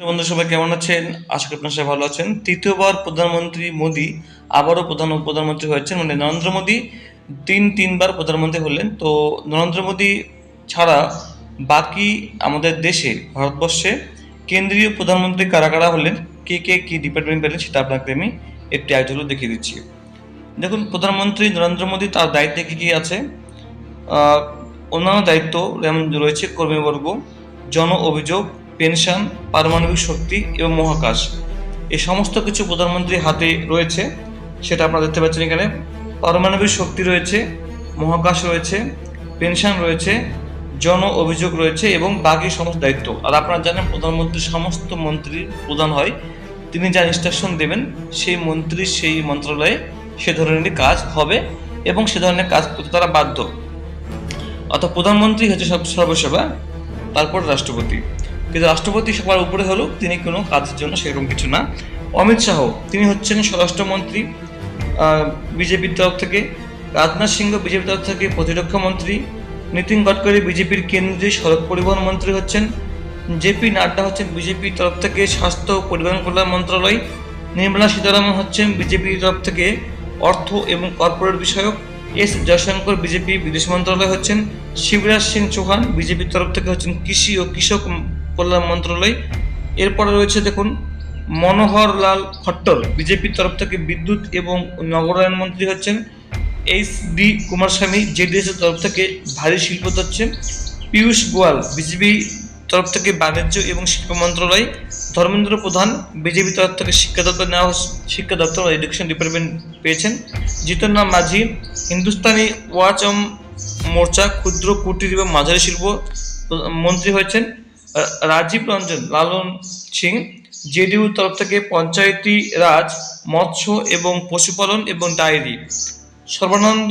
বন্ধু, সবাই কেমন আছেন? আশা করি আপনারা সবাই ভালো আছেন। তৃতীয়বার প্রধানমন্ত্রী মোদী আবারও প্রধান প্রধানমন্ত্রী হয়েছেন মানে নরেন্দ্র মোদী তিন, তিনবার প্রধানমন্ত্রী হলেন। তো নরেন্দ্র মোদী ছাড়া বাকি আমাদের দেশে, ভারতবর্ষে কেন্দ্রীয় প্রধানমন্ত্রী কারা কারা হলেন, কে কে, কি ডিপার্টমেন্ট পেলেন সেটা আপনাকে আমি একটি আয়োজন দেখিয়ে দিচ্ছি। দেখুন, প্রধানমন্ত্রী নরেন্দ্র মোদী তার দায়িত্বে কী কী আছে? অন্যান্য দায়িত্ব যেমন রয়েছে কর্মীবর্গ জন অভিযোগ পেনশন, পারমাণবিক শক্তি এবং মহাকাশ। এই সমস্ত কিছু প্রধানমন্ত্রীর হাতে রয়েছে, সেটা আপনারা দেখতে পাচ্ছেন এখানে। পারমাণবিক শক্তি রয়েছে, মহাকাশ রয়েছে, পেনশন রয়েছে, জন অভিযোগ রয়েছে এবং বাকি সমস্ত দায়িত্ব। আর আপনারা জানেন প্রধানমন্ত্রী সমস্ত মন্ত্রীর প্রধান হয়, তিনি যা ইনস্ট্রাকশন দেবেন, সেই মন্ত্রী, সেই মন্ত্রণালয়ে সে ধরনের কাজ হবে এবং সে ধরনের কাজ করতে তারা বাধ্য। অর্থাৎ প্রধানমন্ত্রী হচ্ছে সব, সর্বসেবা, তারপর রাষ্ট্রপতি। কিন্তু রাষ্ট্রপতি সবার উপরে হলেও তিনি কোনো কাজের জন্য সেরকম কিছু না। অমিত শাহ, তিনি হচ্ছেন স্বরাষ্ট্রমন্ত্রী বিজেপির তরফ থেকে। রাজনাথ সিংহ, বিজেপির তরফ থেকে প্রতিরক্ষা মন্ত্রী। নীতিন গডকরি, বিজেপির কেন্দ্রীয় সড়ক পরিবহন মন্ত্রী হচ্ছেন। জেপি নাড্ডা হচ্ছেন বিজেপির তরফ থেকে স্বাস্থ্য ও পরিবহন কল্যাণ মন্ত্রণালয়। নির্মলা সীতারামন হচ্ছেন বিজেপির তরফ থেকে অর্থ এবং কর্পোরেট বিষয়ক। এস জয়শঙ্কর, বিজেপি বিদেশ মন্ত্রণালয় হচ্ছেন। শিবরাজ সিং চৌহান, বিজেপির তরফ থেকে হচ্ছেন কৃষি ও কৃষক কল্যাণ মন্ত্রণালয়। এরপরে রয়েছে দেখুন, মনোহর লাল খট্টর বিজেপির তরফ থেকে বিদ্যুৎ এবং নগরায়ণ মন্ত্রী হচ্ছেন এইচ ডি কুমারস্বামী, জেডিএস এর তরফ থেকে ভারী শিল্প হচ্ছে পীয়ূষ গোয়াল, বিজেপি তরফ থেকে বাণিজ্য এবং শিল্প মন্ত্রণালয়, ধর্মেন্দ্র প্রধান, বিজেপি তরফ থেকে শিক্ষা দপ্তর নেওয়া শিক্ষা দপ্তর এডুকেশন ডিপার্টমেন্ট পেয়েছেন জিতন্না মাঝি, হিন্দুস্তানি ওয়াচম মোর্চা, ক্ষুদ্র কুটির এবং মাঝারি শিল্প মন্ত্রী হয়েছেন রাজীব রঞ্জন, লালন সিং, জেডিইউ তরফ থেকে পঞ্চায়েতি রাজ, মৎস্য এবং পশুপালন এবং ডায়েরি। সর্বানন্দ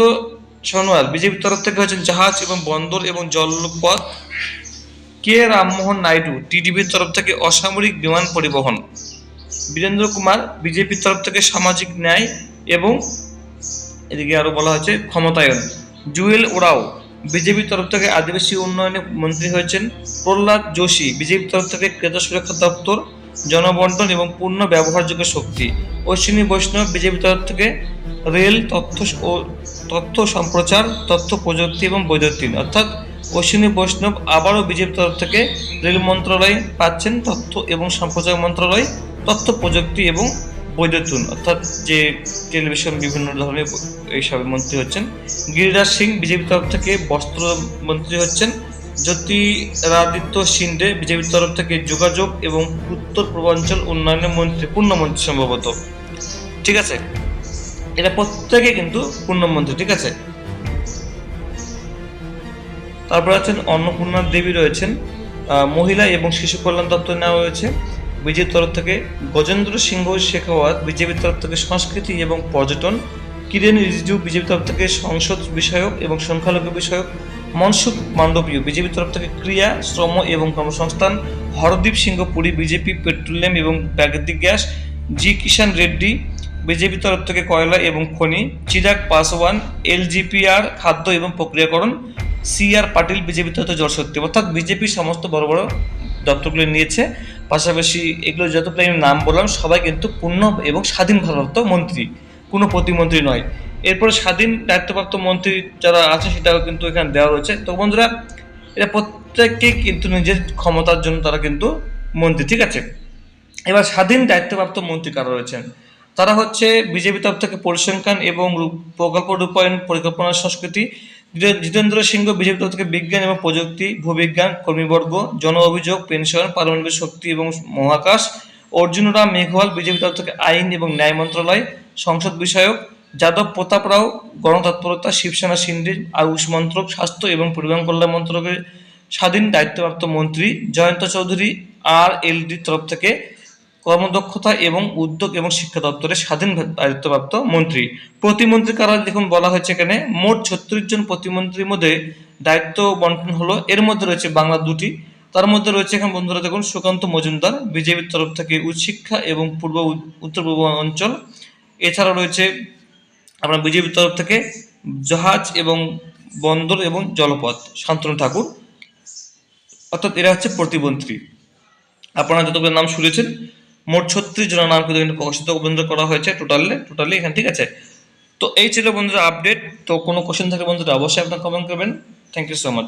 সোনোয়াল বিজেপির তরফ থেকে হচ্ছেন জাহাজ এবং বন্দর এবং জলপথ। কে রামমোহন নাইডু, টিডিপির তরফ থেকে অসামরিক বিমান পরিবহন। বীরেন্দ্র কুমার বিজেপির তরফ থেকে সামাজিক ন্যায় এবং এদিকে আরও বলা হয়েছে ক্ষমতায়ন। জুয়েল ওরাও বিজেপির তরফ থেকে আদিবাসী উন্নয়নে মন্ত্রী হয়েছেন প্রহ্লাদ যোশী। বিজেপির তরফ থেকে ক্রেতা সুরক্ষা দপ্তর, জনবন্টন এবং পূর্ণ ব্যবহারযোগ্য শক্তি। অশ্বিনী বৈষ্ণব বিজেপির তরফ থেকে রেল তথ্য ও তথ্য সম্প্রচার, তথ্য প্রযুক্তি এবং বৈদ্যুতিন। অর্থাৎ অশ্বিনী বৈষ্ণব আবারও বিজেপির তরফ থেকে রেল মন্ত্রণালয় পাচ্ছেন তথ্য এবং সম্প্রচার মন্ত্রণালয়, তথ্য প্রযুক্তি এবং বৈদ্যুতিন, অর্থাৎ যে টেলিভিশন বিভিন্ন ধরনের এইসব মন্ত্রী হচ্ছেন। গিরিরাজ সিং বিজেপির তরফ থেকে বস্ত্র মন্ত্রী হচ্ছেন। জ্যোতিরাদিত্য সিন্ডে বিজেপির তরফ থেকে যোগাযোগ এবং উত্তর পূর্বাঞ্চল উন্নয়নের মন্ত্রী, পূর্ণমন্ত্রী সম্ভবত। ঠিক আছে? এটা প্রত্যেকে কিন্তু পূর্ণমন্ত্রী, ঠিক আছে? তারপর আছেন অন্নপূর্ণা দেবী রয়েছেন। মহিলা এবং শিশু কল্যাণ দপ্তর নেওয়া হয়েছে। বিজেপির তরফ থেকে গজেন্দ্র সিংহ শেখাওয়াত বিজেপির তরফ থেকে সংস্কৃতি এবং পর্যটন, কিরেন রিজিজু বিজেপির তরফ থেকে সংসদ বিষয়ক এবং সংখ্যালঘু বিষয়ক, মনসুখ মান্ডবীয় বিজেপির তরফ থেকে ক্রিয়া, শ্রম এবং কর্মসংস্থান, হরদীপ সিংহ পুরী বিজেপি পেট্রোলিয়াম এবং প্রাকৃতিক গ্যাস, জি কিষান রেড্ডি বিজেপির তরফ থেকে কয়লা এবং খনি, চিরাগ পাসওয়ান এলজিপিআর খাদ্য এবং প্রক্রিয়াকরণ, সি আর পাটিল বিজেপি তরফ থেকে জলশক্তি। অর্থাৎ বিজেপি সমস্ত বড় বড় দপ্তরগুলি নিয়েছে। পাশাপাশি এগুলো যতগুলো আমি নাম বললাম, সবাই কিন্তু পূর্ণ এবং স্বাধীন ভারপ্রাপ্ত মন্ত্রী। কোনো প্রতিমন্ত্রী নয়। এরপরে স্বাধীন দায়িত্বপ্রাপ্ত মন্ত্রী যারা আছে, সেটাও কিন্তু এখানে দেওয়া রয়েছে। তো বন্ধুরা, এটা প্রত্যেককে কিন্তু নিজের ক্ষমতার জন্য তারা কিন্তু মন্ত্রী, ঠিক আছে? এবার স্বাধীন দায়িত্বপ্রাপ্ত মন্ত্রী কারা রয়েছেন? তারা হচ্ছে বিজেপি তরফ থেকে পরিসংখ্যান এবং প্রকল্প রূপায়ণ, পরিকল্পনা সংস্কৃতি জিতেন্দ্র সিংহ বিজেপি তরফ থেকে বিজ্ঞান এবং প্রযুক্তি, ভূবিজ্ঞান, কর্মীবর্গ, জন অভিযোগ, পেনশন, পারমাণবিক শক্তি এবং মহাকাশ অর্জুন রাম মেঘওয়াল বিজেপি তরফ থেকে আইন এবং ন্যায় মন্ত্রণালয়, সংসদ বিষয়ক, যাদব প্রতাপ রাও, গণতৎপরতা, শিবসেনা সিন্ধি আয়ুষ মন্ত্রক স্বাস্থ্য এবং পরিবহন কল্যাণ মন্ত্রকের স্বাধীন দায়িত্বপ্রাপ্ত মন্ত্রী জয়ন্ত চৌধুরী আর এলডির তরফ থেকে কর্মদক্ষতা এবং উদ্যোগ এবং শিক্ষা দপ্তরের স্বাধীন দায়িত্বপ্রাপ্ত মন্ত্রী। প্রতিমন্ত্রী কারা দেখুন বলা হয়েছে এখানে, মোট ছত্রিশ জন প্রতিমন্ত্রীর মধ্যে দায়িত্ব বন্টন হলো। এর মধ্যে রয়েছে বাংলা দুটি। তার মধ্যে রয়েছে এখানে বন্ধুরা দেখুন, সুকান্ত মজুমদার, বিজেপির তরফ থেকে উচ্চশিক্ষা এবং পূর্ব উত্তর পূর্ব অঞ্চল। এছাড়া রয়েছে আপনার বিজেপির তরফ থেকে জাহাজ এবং বন্দর এবং জলপথ। শান্তনু ঠাকুর। অর্থাৎ এরা হচ্ছে প্রতিমন্ত্রী। আপনারা যতগুলো নাম শুনেছেন মোট ছত্রিশ জনের নাম কিন্তু প্রকাশিত বন্ধুরা করা হয়েছে টোটালে টোটালি এখানে, ঠিক আছে? তো এই ছিল বন্ধুরা আপডেট তো কোনো কোশ্চেন থাকে বন্ধুরা অবশ্যই আপনার কমেন্ট করবেন। Thank you so much